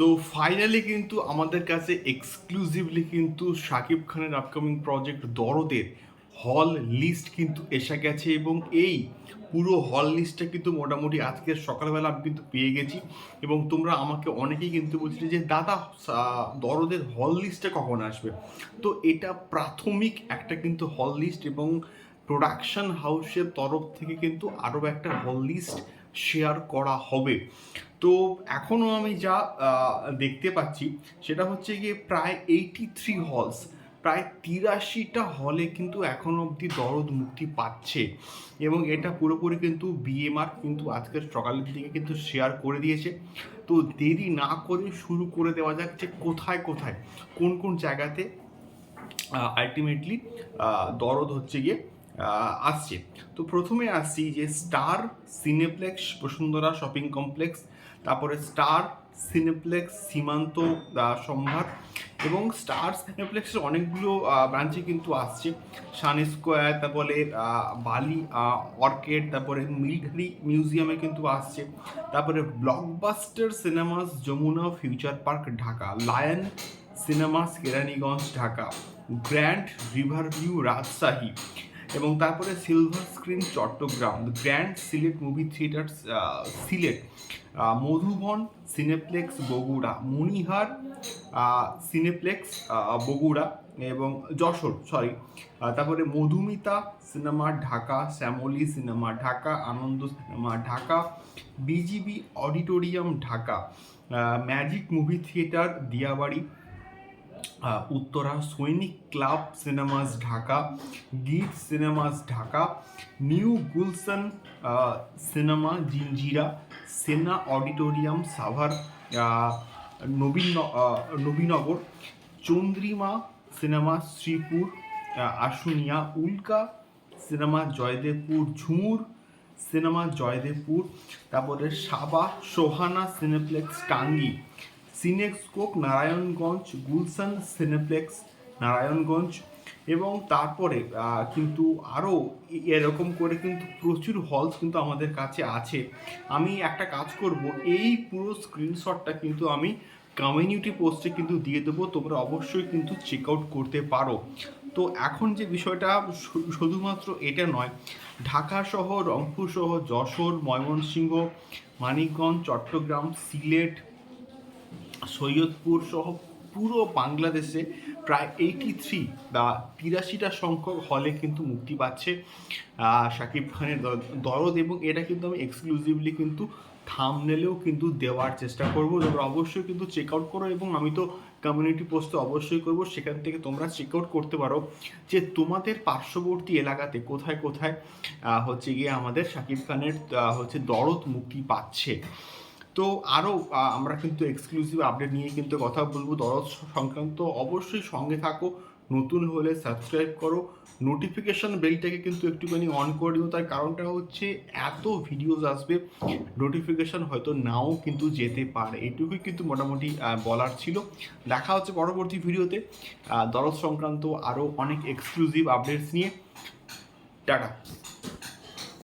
তো ফাইনালি কিন্তু আমাদের কাছে এক্সক্লুসিভলি কিন্তু শাকিব খানের আপকামিং প্রজেক্ট দরদের হল লিস্ট কিন্তু এসে গেছে এবং এই পুরো হল লিস্টটা কিন্তু মোটামুটি আজকে সকালবেলা আমি কিন্তু পেয়ে গেছি এবং তোমরা আমাকে অনেকেই কিন্তু বলছিলে যে, দাদা দরদের হল লিস্টটা কখন আসবে? তো এটা প্রাথমিক একটা কিন্তু হল লিস্ট এবং প্রোডাকশন হাউসের তরফ থেকে কিন্তু আরও একটা হল লিস্ট শেয়ার করা হবে। তো এখনও আমি যা দেখতে পাচ্ছি সেটা হচ্ছে গিয়ে প্রায় এইটি থ্রি হলস প্রায় তিরাশিটা হলে কিন্তু এখন অবধি দরদ মুক্তি পাচ্ছে। এবং এটা পুরোপুরি কিন্তু বিএমআর কিন্তু আজকের সকালের দিকে কিন্তু শেয়ার করে দিয়েছে। তো দেরি না করে শুরু করে দেওয়া যাক যে কোথায় কোথায়, কোন কোন জায়গাতে আলটিমেটলি দরদ হচ্ছে গিয়ে আসছে। তো প্রথমে আসছি যে star cineplex Bashundhara shopping complex, তারপরে স্টার সিনেপ্লেক্স সীমান্ত সম্ভার এবং স্টার সিনেপ্লেক্সের অনেকগুলো ব্রাঞ্চে কিন্তু আসছে। সান স্কোয়ার, তারপরে বালি অর্কেড, তারপরে মিলিটারি মিউজিয়ামে কিন্তু আসছে। তারপরে blockbuster cinemas, Jamuna future park, Dhaka. Lion cinemas, Keraniganj, Dhaka. Grand river view Rajshahi. এবং তারপরে silver screen Chittagong grand Sylhet movie theatre Sylhet Modhuban cineplex Bogura Monihar cineplex Bogura এবং যশোর সরি তারপরে Modhumita cinema Dhaka Shyamoli cinema Dhaka Ananda cinema Dhaka BGB auditorium Dhaka magic movie theatre Diabari Uttara, Sainik club cinemas Dhaka, গিট cinemas Dhaka, new Gulshan cinema Jinjira Sena auditorium Savar Nabin Nabinagar, Chandrima cinema Sreepur Ashulia, Ulka cinema Joydebpur, Jhumur cinema Joydebpur, তারপরে Saba, Sohana cineplex, Tongi. সিনেক্সকোক, Narayanganj, Gulshan cineplex, Narayanganj এবং তারপরে কিন্তু আরও এরকম করে কিন্তু প্রচুর হলস কিন্তু আমাদের কাছে আছে। আমি একটা কাজ করব, এই পুরো স্ক্রিনশটটা কিন্তু আমি কমিউনিটি পোস্টে কিন্তু দিয়ে দেবো, তোমরা অবশ্যই কিন্তু চেক আউট করতে পারো। তো এখন যে বিষয়টা শুধুমাত্র এটা নয়, ঢাকা সহ, রংপুর সহ, যশোর, ময়মনসিংহ, মানিকগঞ্জ, চট্টগ্রাম, সিলেট সৈয়দপুর সহ পুরো বাংলাদেশে প্রায় এইটি থ্রি বা তিরাশিটা সংখ্যক হলে কিন্তু মুক্তি পাচ্ছে শাকিব খানের দরদ এবং এটা কিন্তু আমি এক্সক্লুসিভলি কিন্তু থামনেলেও কিন্তু দেওয়ার চেষ্টা করব। তোমরা অবশ্যই কিন্তু চেক আউট করো এবং আমি তো কমিউনিটি পোস্টে অবশ্যই করব, সেখান থেকে তোমরা চেক আউট করতে পারো যে তোমাদের পার্শ্ববর্তী এলাকাতে কোথায় কোথায় হচ্ছে গিয়ে আমাদের শাকিব খানের হচ্ছে দরদ মুক্তি পাচ্ছে। তো আরও আমরা কিন্তু এক্সক্লুসিভ আপডেট নিয়ে কিন্তু কথা বলব। দরদ সংক্রান্ত অবশ্যই সঙ্গে থাকো, নতুন হলে সাবস্ক্রাইব করো। নোটিফিকেশান বেলটাকে কিন্তু একটুখানি অন করে দিও। তার কারণটা হচ্ছে এত ভিডিওস আসবে নোটিফিকেশন হয়তো নাও কিন্তু যেতে পারে। এটুকুই কিন্তু মোটামুটি বলার ছিল। দেখা হচ্ছে পরবর্তী ভিডিওতে দরদ সংক্রান্ত আরও অনেক এক্সক্লুসিভ আপডেটস নিয়ে। টাটা।